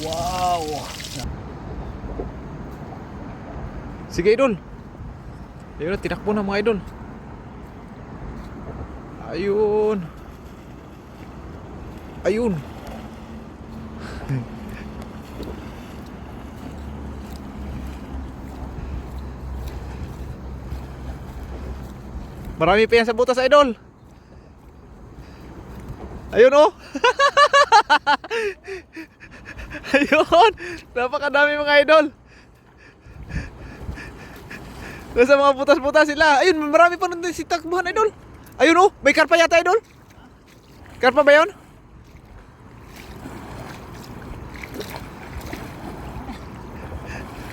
Wow! Sige, Idol. Ayun, tinakbo na mga Idol. Ayun. Ayun. Marami pa yan sa butas, Idol. Ayun, oh. Ayun. Napakadami mga idol. Nasa mga butas-butas sila. Ayun, marami pa nandun si takbuhan, idol. Ayun oh, may karpa yata, idol. Karpa ba yun?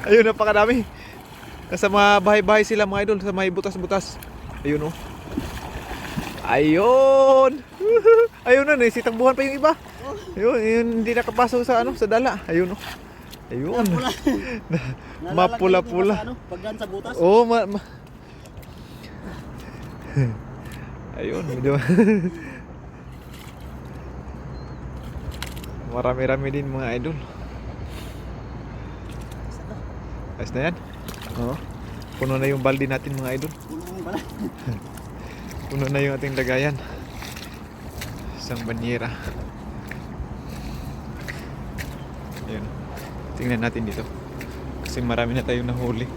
Ayun, napakadami. Nasa mga bahay-bahay sila, mga idol, sa may butas-butas. Ayun oh. Ayun. Ayun na, si takbuhan pa yung iba. Ayun, yun, hindi nakapasok sa ano, sa dala. Ayun oh. Ayun. Mapula-pula. Ano, pagdan sa butas. Oo, ma, ma- Ayun, medyo Marami-rami din mga idol. Ayos na yan? Oo. Puno na yung balde natin mga idol. Puno na yung ating lagayan. Isang banyera. Ayun. Tingnan natin dito. Kasi marami na tayong nahuli.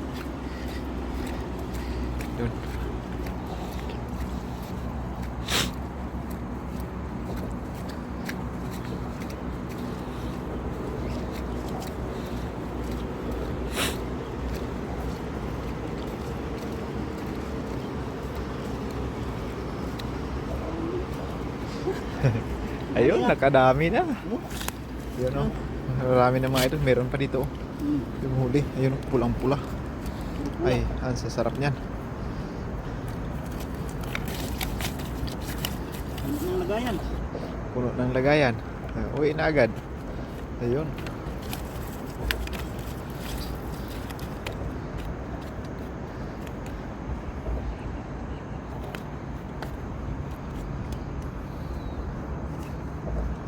Ayun, nakadami na. Yun o. Marami na mga idol. Meron pa dito. oh. Yung huli. Ayun, pulang-pula. Ay, ang sasarap niyan. Ano nang lagayan? Puno ng lagayan. Uwi na agad. Ayun.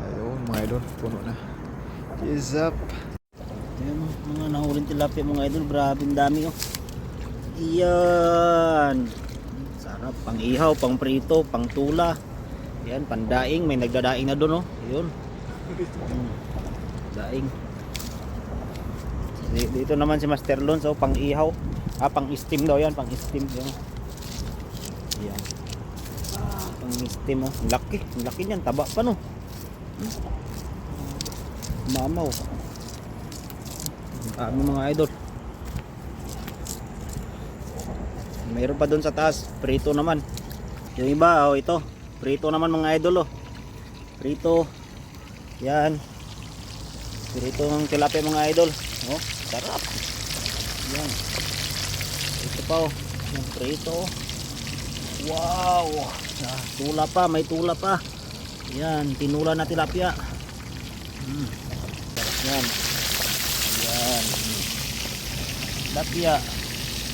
Ayun, mga idol. Puno na. Is up. Ayan, mga nahuling tilapia mga idol. Grabe dami oh. Iyan. Sarap. Pang ihaw, pang prito, pang tula. Yan, pandaing. May nagdadaing na doon oh. Ayun. Hmm. Daing. Di- Dito naman si Master Lon, so pang ihaw. Ah, pang steam daw yan, pang steam. Yan. Yan. Ah, pang steam oh. Laki, laki niyan, taba pa no. Hmm. Mamaw. Ang dami mga idol. Mayroon pa doon sa taas, prito naman. Yung iba, oh, ito. Prito naman mga idol oh. Prito. Yan. Prito ng tilapia mga idol. Oh, sarap. Yan. Ito pa oh. Yung prito. Wow. Ah, tula pa, may tula pa. Yan, tinula na tilapia. Hmm. Yan. Yan. Tilapia.